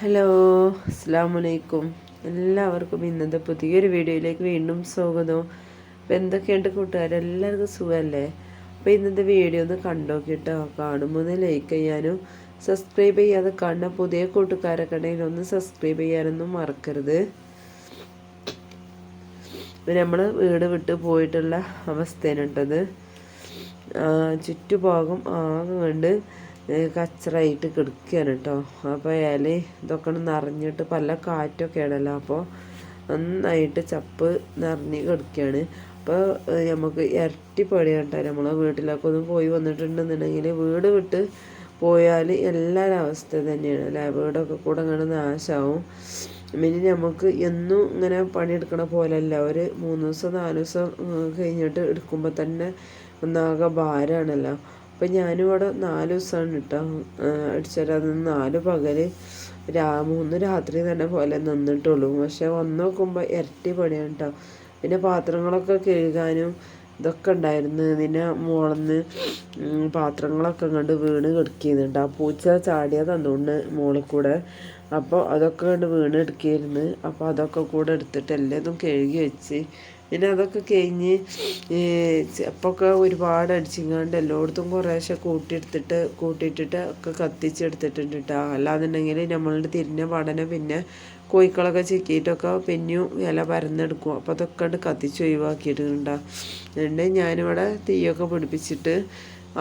Hello അസ്സാമലൈക്കും എല്ലാവർക്കും ഇന്നത്തെ പുതിയൊരു വീഡിയോയിലേക്ക് വീണ്ടും സ്വാഗതം. അപ്പം എന്തൊക്കെയുണ്ട് കൂട്ടുകാരെല്ലാവർക്കും സുഖമല്ലേ അപ്പോൾ ഇന്നത്തെ വീഡിയോ ഒന്ന് കണ്ടോക്കിട്ടോ? കാണുമ്പോൾ ഒന്ന് ലൈക്ക് ചെയ്യാനും സബ്സ്ക്രൈബ് ചെയ്യാതെ കാണുന്ന പുതിയ കൂട്ടുകാരൊക്കെ ഉണ്ടെങ്കിൽ ഒന്ന് സബ്സ്ക്രൈബ് ചെയ്യാനൊന്നും മറക്കരുത്. നമ്മൾ വീട് വിട്ട് പോയിട്ടുള്ള അവസ്ഥയാണ് കേട്ടത്. ചുറ്റുഭാഗം ആകെ കണ്ട് കച്ചറായിട്ട് കിടക്കുകയാണ് കേട്ടോ. അപ്പോൾ ഇല ഇതൊക്കെ നിറഞ്ഞിട്ട് പല കാറ്റൊക്കെ ആണല്ലോ അപ്പോൾ നന്നായിട്ട് ചപ്പ് നിറഞ്ഞ് കിടക്കുകയാണ്. അപ്പോൾ നമുക്ക് ഇരട്ടി പണിയാണ് കേട്ടോ. നമ്മളെ വീട്ടിലൊക്കെ ഒന്ന് പോയി വന്നിട്ടുണ്ടെന്നുണ്ടെങ്കിൽ വീട് വിട്ട് പോയാൽ എല്ലാവരും അവസ്ഥ തന്നെയാണ് അല്ലേ? വീടൊക്കെ കൂടെ അങ്ങനെ നാശമാവും. പിന്നെ നമുക്ക് എന്നും ഇങ്ങനെ പണിയെടുക്കണ പോലെയല്ല. ഒരു മൂന്ന് ദിവസം നാല് ദിവസം കഴിഞ്ഞിട്ട് എടുക്കുമ്പോൾ തന്നെ ഒന്നാകെ ഭാരമാണല്ലോ. അപ്പം ഞാനിവിടെ നാല് ദിവസമാണ് കേട്ടോ അടിച്ചുതരാൻ നാല് പകൽ രാ മൂന്ന് രാത്രി തന്നെ പോലെ നിന്നിട്ടുള്ളൂ. പക്ഷെ വന്ന് നോക്കുമ്പോൾ ഇരട്ടി പണിയാണ് കേട്ടോ പിന്നെ പാത്രങ്ങളൊക്കെ കഴുകാനും ഇതൊക്കെ ഉണ്ടായിരുന്നു. പിന്നെ മുളന്ന് പാത്രങ്ങളൊക്കെ കണ്ട് വീണ് കിടക്കുന്നുണ്ട് ആ പൂച്ച ചാടിയത് അതുകൊണ്ട് മുകളിൽ കൂടെ. അപ്പോൾ അതൊക്കെ കണ്ട് വീണ് എടുക്കിയിരുന്നു അപ്പോൾ അതൊക്കെ കൂടെ എടുത്തിട്ട് എല്ലാതും കഴുകി വെച്ച് പിന്നെ അതൊക്കെ കഴിഞ്ഞ് അപ്പൊക്കെ ഒരുപാട് അടിച്ചിങ്ങാണ്ട് എല്ലായിടത്തും കുറേശ്ശെ കൂട്ടിയെടുത്തിട്ട് കൂട്ടിയിട്ടിട്ട് ഒക്കെ കത്തിച്ചെടുത്തിട്ടുണ്ട് കേട്ടോ അല്ലാന്നുണ്ടെങ്കിൽ നമ്മളുടെ തിരിഞ്ഞ പഠനം പിന്നെ കോഴിക്കളൊക്കെ ചിക്കിയിട്ടൊക്കെ പിന്നെയും ഇല പരന്നെടുക്കും. അപ്പോൾ അതൊക്കെ കണ്ട് കത്തിച്ച് ഒഴിവാക്കിയിട്ടുണ്ടാകും എന്നിട്ട് ഞാനിവിടെ തീയൊക്കെ പിടിപ്പിച്ചിട്ട്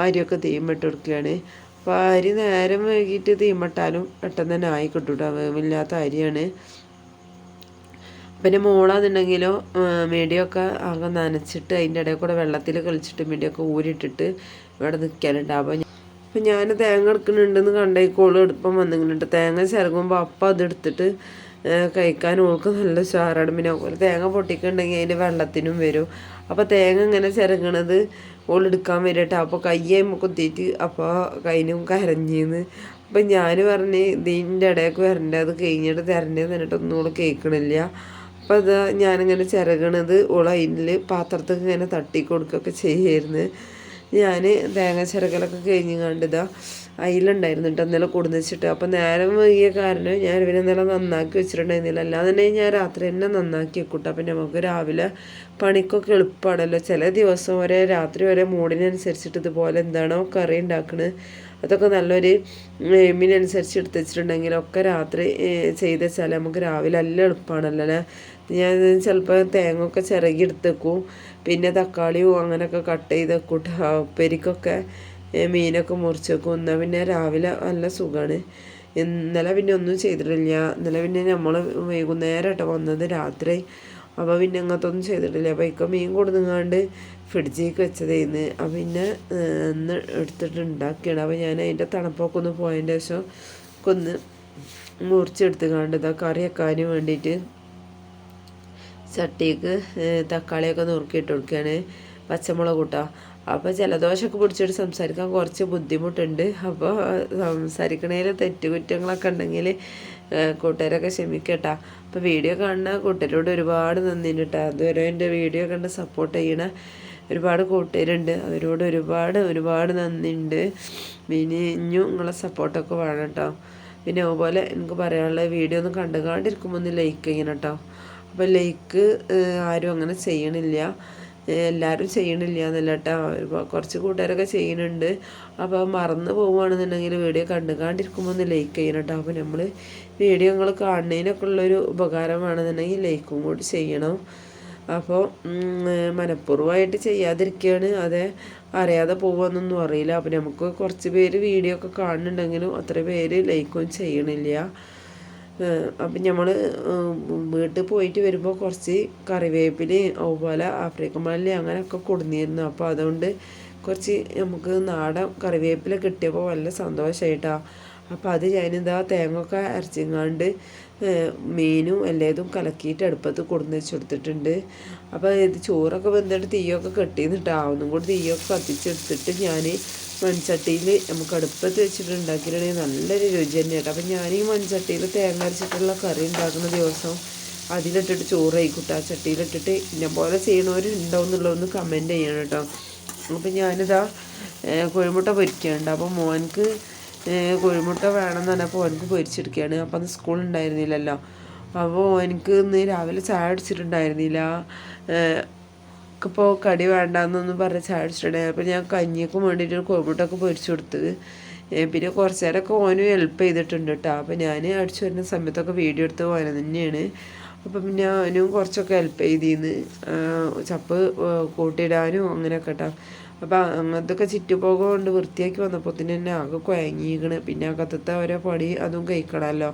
അരിയൊക്കെ തീമിട്ട് കൊടുക്കുകയാണ്. അപ്പോൾ അരി നേരം വൈകിട്ട് തീമിട്ടാലും പെട്ടെന്ന് തന്നെ ആയിക്കിട്ടും കേട്ടോ വേവില്ലാത്ത അരിയാണ്. പിന്നെ മോളാന്നുണ്ടെങ്കിലോ മീഡിയൊക്കെ ആകെ നനച്ചിട്ട് അതിന്റെ ഇടയിൽ കൂടെ വെള്ളത്തിൽ കളിച്ചിട്ട് മീഡിയൊക്കെ ഊരിട്ടിട്ട് ഇവിടെ നിൽക്കാനുണ്ട് അപ്പോൾ അപ്പം ഞാൻ തേങ്ങ എടുക്കുന്നുണ്ടെന്ന് കണ്ടേക്കോളും. എടുപ്പം വന്നിങ്ങനുണ്ട്. തേങ്ങ ചിരകുമ്പോൾ അപ്പം അതെടുത്തിട്ട് കഴിക്കാൻ ഓൾക്ക് നല്ല ഉഷാറാണ്. പിന്നെ ഒരു തേങ്ങ പൊട്ടിക്കുന്നുണ്ടെങ്കിൽ അതിന്റെ വെള്ളത്തിനും വരും. അപ്പോൾ തേങ്ങ ഇങ്ങനെ ചിരങ്ങണത് ഓൾ എടുക്കാൻ വരട്ടെ. അപ്പോൾ കയ്യായ്മ കുത്തിയിട്ട് അപ്പോൾ കൈനും കരഞ്ഞിന്ന്. അപ്പം ഞാൻ പറഞ്ഞ് ഇതിന്റെ ഇടയ്ക്ക് വരണ്ടേ. അത് കഴിഞ്ഞിട്ട് തരണ്ടേന്ന് പറഞ്ഞിട്ടൊന്നും ഓൾ കേൾക്കണില്ല. അപ്പോൾ അത് ഞാനിങ്ങനെ ചിരകണത് ഓൾ അതിൽ പാത്രത്തിൽ ഇങ്ങനെ തട്ടി കൊടുക്കുകയൊക്കെ ചെയ്യായിരുന്നു. ഞാൻ തേങ്ങ ചിരകലൊക്കെ കഴിഞ്ഞ് കണ്ടിതാ അതിലുണ്ടായിരുന്നു കേട്ടോ ഇന്നലെ കൊടുന്നിച്ചിട്ട് അപ്പം നേരം വൈകിയ കാരണം ഞാൻ ഇവനെ ഇന്നലെ നന്നാക്കി വെച്ചിട്ടുണ്ടായിരുന്നില്ല. അല്ലാതെ തന്നെ ഞാൻ രാത്രി തന്നെ നന്നാക്കി വെക്കൂട്ടോ. അപ്പം നമുക്ക് രാവിലെ പണിക്കൊക്കെ എളുപ്പമാണല്ലോ ചില ദിവസം വരെ രാത്രി വരെ മൂടിനനുസരിച്ചിട്ട് ഇതുപോലെ എന്താണോ കറി ഉണ്ടാക്കുന്നത് അതൊക്കെ നല്ലൊരു എമ്മിനനുസരിച്ച് എടുത്ത് വെച്ചിട്ടുണ്ടെങ്കിലൊക്കെ രാത്രി ചെയ്ത് വെച്ചാൽ നമുക്ക് രാവിലെ നല്ല എളുപ്പമാണല്ലോ ഞാൻ ചിലപ്പോൾ തേങ്ങ ഒക്കെ ചിറകി എടുത്തേക്കും. പിന്നെ തക്കാളിയും അങ്ങനെയൊക്കെ കട്ട് ചെയ്ത് വെക്കൂട്ടോ പെരിക്കൊക്കെ മീനൊക്കെ മുറിച്ച് വെക്കും. എന്നാൽ പിന്നെ രാവിലെ നല്ല സുഖമാണ് ഇന്നലെ പിന്നെ ഒന്നും ചെയ്തിട്ടില്ല. ഇന്നലെ പിന്നെ നമ്മൾ വൈകുന്നേരം വന്നത് രാത്രി. അപ്പോൾ പിന്നെ അങ്ങനത്തെ ഒന്നും ചെയ്തിട്ടില്ല. അപ്പോൾ ഇക്ക മീൻ കൊടുത്തുങ്ങാണ്ട് ഫ്രിഡ്ജിലേക്ക് വെച്ചതേന്ന്. അപ്പം പിന്നെ ഒന്ന് എടുത്തിട്ട് ഉണ്ടാക്കിയാണ്. അപ്പോൾ ഞാൻ അതിന്റെ തണുപ്പൊക്കെ ഒന്ന് പോയതിന്റെ ശേഷം ഒന്ന് മുറിച്ചെടുത്ത് ഇതാ കറി വെക്കാനും വേണ്ടിയിട്ട് ചട്ടിക്ക് തക്കാളിയൊക്കെ നുറുക്കിയിട്ട് കൊടുക്കുകയാണ് പച്ചമുളക് കൂട്ടാ അപ്പോൾ ജലദോഷമൊക്കെ പിടിച്ചിട്ട് സംസാരിക്കാൻ കുറച്ച് ബുദ്ധിമുട്ടുണ്ട്. അപ്പോൾ സംസാരിക്കണേൽ തെറ്റുകുറ്റങ്ങളൊക്കെ ഉണ്ടെങ്കിൽ കൂട്ടുകാരൊക്കെ ക്ഷമിക്കട്ടാ. അപ്പോൾ വീഡിയോ കാണുന്ന കൂട്ടുകാരോട് ഒരുപാട് നന്ദി കേട്ടോ അതുവരെ എന്റെ വീഡിയോ കണ്ട് സപ്പോർട്ട് ചെയ്യണ ഒരുപാട് കൂട്ടുകാരുണ്ട്. അവരോട് ഒരുപാട് ഒരുപാട് നന്ദിയുണ്ട്. പിന്നെ ഇനിയും നിങ്ങളെ സപ്പോർട്ടൊക്കെ വേണം കേട്ടോ പിന്നെ അതുപോലെ എനിക്ക് പറയാനുള്ള വീഡിയോ ഒന്ന് കണ്ടുകാണ്ടിരിക്കുമ്പോൾ ഒന്ന് ലൈക്ക് ചെയ്യണം കേട്ടോ അപ്പോൾ ലൈക്ക് ആരും അങ്ങനെ ചെയ്യണില്ല. എല്ലാവരും ചെയ്യണില്ല എന്നല്ല കേട്ടോ. കുറച്ച് കൂട്ടുകാരൊക്കെ ചെയ്യുന്നുണ്ട്. അപ്പോൾ മറന്നു പോവുകയാണെന്നുണ്ടെങ്കിൽ വീഡിയോ കണ്ടു കണ്ടുകാണ്ടിരിക്കുമ്പോൾ ഒന്ന് ലൈക്ക് ചെയ്യണം കേട്ടോ. അപ്പോൾ നമ്മൾ വീഡിയോ നിങ്ങൾ കാണുന്നതിനൊക്കെ ഉള്ളൊരു ഉപകാരമാണെന്നുണ്ടെങ്കിൽ ലൈക്കും കൂടി ചെയ്യണം. അപ്പോൾ മനഃപൂർവമായിട്ട് ചെയ്യാതിരിക്കുകയാണ്. അതെ അറിയാതെ പോകുമെന്നൊന്നും അറിയില്ല. അപ്പോൾ നമുക്ക് കുറച്ച് പേര് വീഡിയോ ഒക്കെ കാണുന്നുണ്ടെങ്കിലും അത്ര പേര് ലൈക്കും ചെയ്യണില്ല. അപ്പം നമ്മൾ വീട്ടിൽ പോയിട്ട് വരുമ്പോൾ കുറച്ച് കറിവേപ്പിലയും അതുപോലെ ആഫ്രിക്കൻ മല്ലി അങ്ങനെയൊക്കെ കൊടുന്നിരുന്നു. അപ്പോൾ അതുകൊണ്ട് കുറച്ച് നമുക്ക് നാടൻ കറിവേപ്പില കിട്ടിയപ്പോൾ നല്ല സന്തോഷമായിട്ടാണ് അപ്പോൾ അത് ഞാനിതാ തേങ്ങ ഒക്കെ അരച്ചിങ്ങാണ്ട് മീനും എല്ലാതും കലക്കിയിട്ട് അടുപ്പത്ത് കൊടുന്ന് വെച്ച് കൊടുത്തിട്ടുണ്ട് അപ്പോൾ ഇത് ചോറൊക്കെ വെന്തിട്ട് തീയൊക്കെ കെട്ടിന്നിട്ട് ഒന്നും കൂടി തീയൊക്കെ കത്തിച്ചെടുത്തിട്ട് ഞാൻ മൺചട്ടിയിൽ നമുക്ക് അടുപ്പത്ത് വെച്ചിട്ട് ഉണ്ടാക്കിയിട്ടുണ്ടെങ്കിൽ നല്ലൊരു രുചി തന്നെയാണ് അപ്പം ഞാൻ ഈ മൺചട്ടിയിൽ തേങ്ങ അരച്ചിട്ടുള്ള കറി ഉണ്ടാക്കുന്ന ദിവസം അതിലിട്ടിട്ട് ചോറ് കഴിക്കൂട്ടോ ആ ചട്ടിയിലിട്ടിട്ട് ഇന്നെ പോലെ ചെയ്യണവരുണ്ടോ എന്നുള്ളതൊന്ന് കമന്റ് ചെയ്യണം കേട്ടോ. അപ്പം ഞാനിതാ കോഴിമുട്ട പൊരിക്കുന്നുണ്ട് അപ്പോൾ മോൻക്ക് കോഴിമുട്ട വേണമെന്ന് പറഞ്ഞപ്പോൾ ഓനക്ക് പൊരിച്ചെടുക്കുകയാണ്. അപ്പം അന്ന് സ്കൂൾ ഉണ്ടായിരുന്നില്ലല്ലോ. അപ്പോൾ എനിക്ക് ഇന്ന് രാവിലെ ചായ അടിച്ചിട്ടുണ്ടായിരുന്നില്ല ഇപ്പോൾ കടി വേണ്ടാന്നൊന്നും പറഞ്ഞ് ചായ അപ്പോൾ ഞാൻ കഞ്ഞിക്കും വേണ്ടിയിട്ട് കോഴിമുട്ടൊക്കെ പൊരിച്ചു കൊടുത്തത്. പിന്നെ കുറച്ച് നേരമൊക്കെ ഓനും ഹെൽപ്പ് ചെയ്തിട്ടുണ്ട് കേട്ടോ അപ്പോൾ ഞാൻ അടിച്ചു വരുന്ന സമയത്തൊക്കെ വീഡിയോ എടുത്ത് ഓന തന്നെയാണ്. അപ്പം പിന്നെ അവനും കുറച്ചൊക്കെ ഹെൽപ്പ് ചെയ്തിന്ന്. ചപ്പ് കൂട്ടിയിടാനും അങ്ങനെയൊക്കെ കേട്ടോ അപ്പം അങ്ങനത്തൊക്കെ ചുറ്റുപോക കൊണ്ട് വൃത്തിയാക്കി വന്നപ്പോൾ തന്നെ ആകെ കുഴങ്ങിയിക്കണ് പിന്നെ അകത്തത്തെ ഓരോ പടി അതും കഴിക്കണമല്ലോ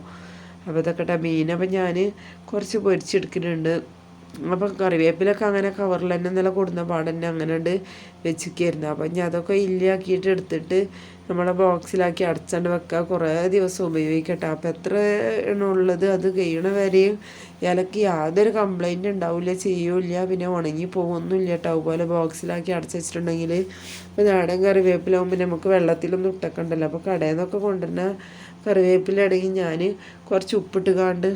അപ്പോൾ ഇതൊക്കെ മീൻ അപ്പം ഞാൻ കുറച്ച് പൊരിച്ചെടുക്കുന്നുണ്ട്. അപ്പം കറിവേപ്പിലൊക്കെ അങ്ങനെ കവറിൽ തന്നെ ഇന്നലെ കൊടുന്ന പാടന്നെ അങ്ങനെ ഉണ്ട് വെച്ചിരിക്കായിരുന്നു. അപ്പം ഞാൻ അതൊക്കെ ഇല്ലാക്കിയിട്ട് എടുത്തിട്ട് നമ്മളെ ബോക്സിലാക്കി അടച്ചാണ്ട് വെക്കുക കുറേ ദിവസം ഉപയോഗിക്കട്ടെ. അപ്പം എത്ര ഉള്ളത് അത് കഴിയണ വരെയും ഇലക്ക് യാതൊരു കംപ്ലൈന്റ് ഉണ്ടാവില്ല ചെയ്യൂല പിന്നെ ഉണങ്ങി പോകുന്നില്ല കേട്ടോ അതുപോലെ ബോക്സിലാക്കി അടച്ചു വെച്ചിട്ടുണ്ടെങ്കിൽ ഇപ്പോൾ നാടൻ കറിവേപ്പിലാകുമ്പോൾ നമുക്ക് വെള്ളത്തിലൊന്നും ഇട്ടക്കണ്ടല്ലോ. അപ്പോൾ കടയിൽ നിന്നൊക്കെ കൊണ്ടുവരുന്ന കറിവേപ്പിലാണെങ്കിൽ ഞാൻ കുറച്ച് ഉപ്പിട്ട് കാണ്ട്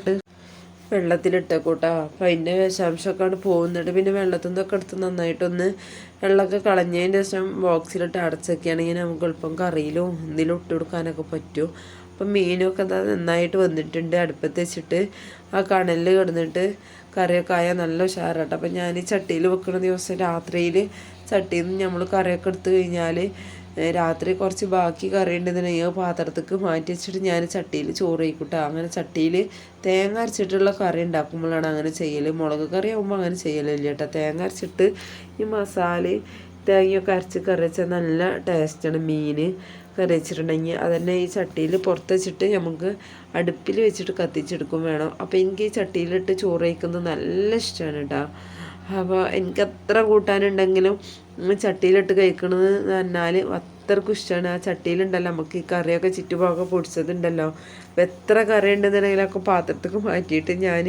വെള്ളത്തിലിട്ടേക്കൂട്ടാ. അപ്പം അതിന്റെ വിഷാംശമൊക്കെയാണ് പോകുന്നുണ്ട് പിന്നെ വെള്ളത്തിൽ നിന്നൊക്കെ എടുത്ത് നന്നായിട്ടൊന്ന് വെള്ളമൊക്കെ കളഞ്ഞതിന് ശേഷം ബോക്സിലിട്ട് അടച്ചൊക്കെയാണെങ്കിൽ നമുക്ക് എളുപ്പം കറിയിലും എന്തെങ്കിലും ഇട്ട് കൊടുക്കാനൊക്കെ പറ്റും. അപ്പം മീനൊക്കെ എന്താ നന്നായിട്ട് വന്നിട്ടുണ്ട്. അടുപ്പത്ത് വെച്ചിട്ട് ആ കണലിൽ കിടന്നിട്ട് കറിയൊക്കെ ആയാൽ നല്ല ഉഷാറാട്ടോ. അപ്പം ഞാൻ ഈ ചട്ടിയിൽ വെക്കുന്ന ദിവസം രാത്രിയിൽ ചട്ടിയിൽ നിന്ന് നമ്മൾ കറിയൊക്കെ എടുത്തു കഴിഞ്ഞാൽ രാത്രി കുറച്ച് ബാക്കി കറി ഉണ്ടെന്നുണ്ടെങ്കിൽ പാത്രത്തേക്ക് മാറ്റി വെച്ചിട്ട് ഞാൻ ചട്ടിയിൽ ചോറ് കഴിക്കൂട്ടോ. അങ്ങനെ ചട്ടിയിൽ തേങ്ങ അരച്ചിട്ടുള്ള കറി ഉണ്ടാക്കുമ്പോഴാണ് അങ്ങനെ ചെയ്യൽ മുളക് കറി ആകുമ്പോൾ അങ്ങനെ ചെയ്യലില്ല കേട്ടോ. തേങ്ങ അരച്ചിട്ട് ഈ മസാല തേങ്ങയൊക്കെ അരച്ച് കറി വെച്ചാൽ നല്ല ടേസ്റ്റാണ്. മീൻ കറി വെച്ചിട്ടുണ്ടെങ്കിൽ അതന്നെ ഈ ചട്ടിയിൽ പുറത്ത് വെച്ചിട്ട് നമുക്ക് അടുപ്പിൽ വെച്ചിട്ട് കത്തിച്ചെടുക്കും വേണം. അപ്പോൾ എനിക്ക് ഈ ചട്ടിയിലിട്ട് ചോറ് കഴിക്കുന്നത് നല്ല ഇഷ്ടമാണ് കേട്ടോ. അപ്പോൾ എനിക്ക് എത്ര കൂട്ടാനുണ്ടെങ്കിലും ചട്ടിയിലിട്ട് കഴിക്കണമെന്ന് പറഞ്ഞാൽ അത്രക്കും ഇഷ്ടമാണ് ആ ചട്ടിയിലുണ്ടല്ലോ നമുക്ക് ഈ കറിയൊക്കെ ചുറ്റുഭാഗം പൊടിച്ചതുണ്ടല്ലോ. അപ്പോൾ എത്ര കറി ഉണ്ടെന്നുണ്ടെങ്കിലൊക്കെ പാത്രത്തേക്ക് മാറ്റിയിട്ട് ഞാൻ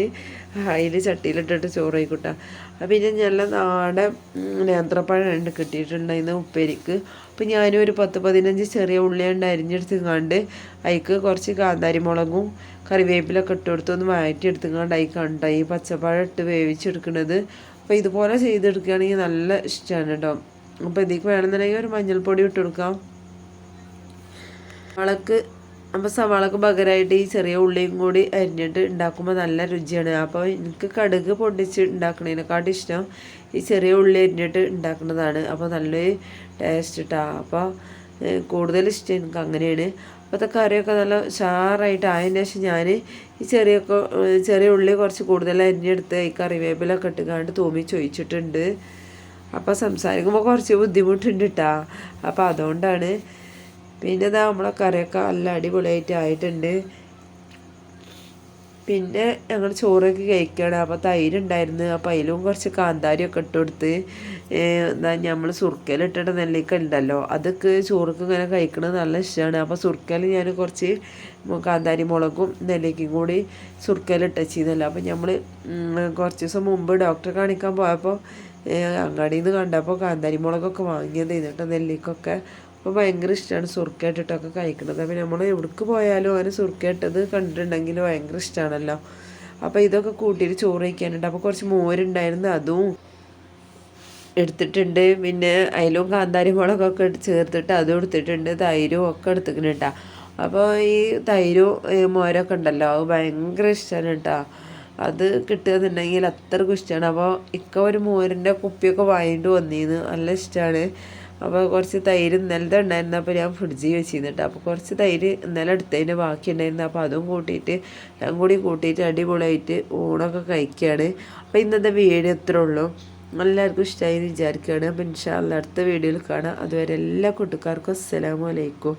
അതിൽ ചട്ടിയിലിട്ടിട്ട് ചോറ് കഴിക്കൂട്ടാ അപ്പം പിന്നെ നല്ല നാടൻ ഉം, നേന്ത്രപ്പഴം ഉണ്ട് കിട്ടിയിട്ടുണ്ടായിരുന്നു ഉപ്പേരിക്ക്. അപ്പം ഞാനും ഒരു പത്ത് പതിനഞ്ച് ചെറിയ ഉള്ളി ഉണ്ട് അരിഞ്ഞെടുത്തുങ്ങാണ്ട് അതിക്ക് കുറച്ച് കാന്താരി മുളകും കറിവേപ്പിലൊക്കെ ഇട്ട് മാറ്റി ഒന്ന് വഴറ്റി എടുത്തുങ്ങാണ്ട് അതിൽ കണ്ട? ഈ പച്ചപ്പഴം ഇട്ട് വേവിച്ചെടുക്കുന്നത് അപ്പോൾ ഇതുപോലെ ചെയ്തെടുക്കുകയാണെങ്കിൽ നല്ല ഇഷ്ടമാണ് കേട്ടോ അപ്പോൾ ഇതിലേക്ക് വേണമെന്നുണ്ടെങ്കിൽ ഒരു മഞ്ഞൾപ്പൊടി ഇട്ട് കൊടുക്കാം. സവാളക്ക് അപ്പോൾ സവാളക്ക് പകരമായിട്ട് ഈ ചെറിയ ഉള്ളിയും കൂടി അരിഞ്ഞിട്ട് ഉണ്ടാക്കുമ്പോൾ നല്ല രുചിയാണ്. അപ്പോൾ എനിക്ക് കടുക് പൊടിച്ച് ഉണ്ടാക്കുന്നതിനെക്കാട്ടും ഇഷ്ടം ഈ ചെറിയ ഉള്ളി അരിഞ്ഞിട്ട് ഉണ്ടാക്കുന്നതാണ്. അപ്പോൾ നല്ലൊരു ടേസ്റ്റ് ഇട്ടാ അപ്പോൾ കൂടുതൽ ഇഷ്ടം എനിക്ക് അങ്ങനെയാണ്. അപ്പോഴത്തെ കറിയൊക്കെ നല്ല ഷാറായിട്ട് ആയതിന് ശേഷം ഞാൻ ഈ ഏഹ്, ചെറിയ ഉള്ളി കുറച്ച് കൂടുതൽ അരിഞ്ഞെടുത്ത് ഈ കറിവേപ്പിലൊക്കെ ഇട്ടുകാണ്ട് തൂമി ചോദിച്ചിട്ടുണ്ട് അപ്പോൾ സംസാരിക്കുമ്പോൾ കുറച്ച് ബുദ്ധിമുട്ടുണ്ട് കേട്ടാ അപ്പോൾ അതുകൊണ്ടാണ്. പിന്നെ ഇതാ നമ്മളെ കറിയൊക്കെ നല്ല അടിപൊളിയായിട്ട് ആയിട്ടുണ്ട്. പിന്നെ ഞങ്ങൾ ചോറൊക്കെ കഴിക്കുകയാണ് അപ്പോൾ തൈര് ഉണ്ടായിരുന്നു അപ്പോൾ അതിലും കുറച്ച് കാന്താരിയൊക്കെ ഇട്ട് കൊടുത്ത് എന്താ നമ്മൾ സുർക്കയിലിട്ടിട്ട് നെല്ലിക്ക ഉണ്ടല്ലോ അതൊക്കെ ചോറൊക്കെ ഇങ്ങനെ കഴിക്കണത് നല്ല ഇഷ്ടമാണ് അപ്പോൾ സുർക്കയിൽ ഞാൻ കുറച്ച് കാന്താരി മുളകും നെല്ലിക്കയും കൂടി സുർക്കയിലിട്ട് വെച്ചിരുന്നല്ലോ അപ്പോൾ നമ്മൾ കുറച്ച് ദിവസം മുമ്പ് ഡോക്ടറെ കാണിക്കാൻ പോയപ്പോൾ അങ്ങാടിയിൽ നിന്ന് കണ്ടപ്പോൾ കാന്താരി മുളകൊക്കെ വാങ്ങിയത്. എന്നിട്ട് നെല്ലിക്കൊക്കെ അപ്പോൾ ഭയങ്കര ഇഷ്ടമാണ് സുർക്കേട്ടിട്ടൊക്കെ കഴിക്കുന്നത് അപ്പോൾ നമ്മൾ എവിടേക്ക് പോയാലും അങ്ങനെ സുർക്കേട്ടത് കണ്ടിട്ടുണ്ടെങ്കിൽ ഭയങ്കര ഇഷ്ടമാണല്ലോ അപ്പോൾ ഇതൊക്കെ കൂട്ടിയിട്ട് ചോറ് കഴിക്കാനുണ്ട്. അപ്പോൾ കുറച്ച് മോരുണ്ടായിരുന്നു അതും എടുത്തിട്ടുണ്ട്. പിന്നെ അതിലും കാന്താരി മുളകൊക്കെ ചേർത്തിട്ട് അതും എടുത്തിട്ടുണ്ട്. തൈരും ഒക്കെ എടുത്തിട്ടുണ്ട് അപ്പോൾ ഈ തൈരും മോരൊക്കെ ഉണ്ടല്ലോ അത് ഭയങ്കര ഇഷ്ടമാണ് കേട്ടോ അത് കിട്ടുകയെന്നുണ്ടെങ്കിൽ അത്രക്കും ഇഷ്ടമാണ് അപ്പോൾ ഇക്ക ഒരു മോരിന്റെ കുപ്പിയൊക്കെ വാങ്ങിയിട്ട് വന്നിരുന്നു നല്ല ഇഷ്ടമാണ് അപ്പോൾ കുറച്ച് തൈര് ഇന്നലത്തെ ഉണ്ടായിരുന്നു. അപ്പോൾ ഞാൻ ഫ്രിഡ്ജിൽ വെച്ചിരുന്നിട്ട് അപ്പോൾ കുറച്ച് തൈര് ഇന്നലെ എടുത്തതിന്റെ ബാക്കി ഉണ്ടായിരുന്നു. അപ്പോൾ അതും കൂട്ടിയിട്ട് ഞാൻ കൂടി കൂട്ടിയിട്ട് അടിപൊളിയായിട്ട് ഊണൊക്കെ കഴിക്കുകയാണ് അപ്പോൾ ഇന്നത്തെ വീഡിയോ ഇത്രേ ഉള്ളൂ. എല്ലാവർക്കും ഇഷ്ടമായി വിചാരിക്കുകയാണ്. അപ്പോൾ ഇൻഷാല്ല അടുത്ത വീഡിയോയിൽ കാണാം. അതുവരെ എല്ലാ കൂട്ടുകാർക്കും അസ്സലാമു അലൈക്കും.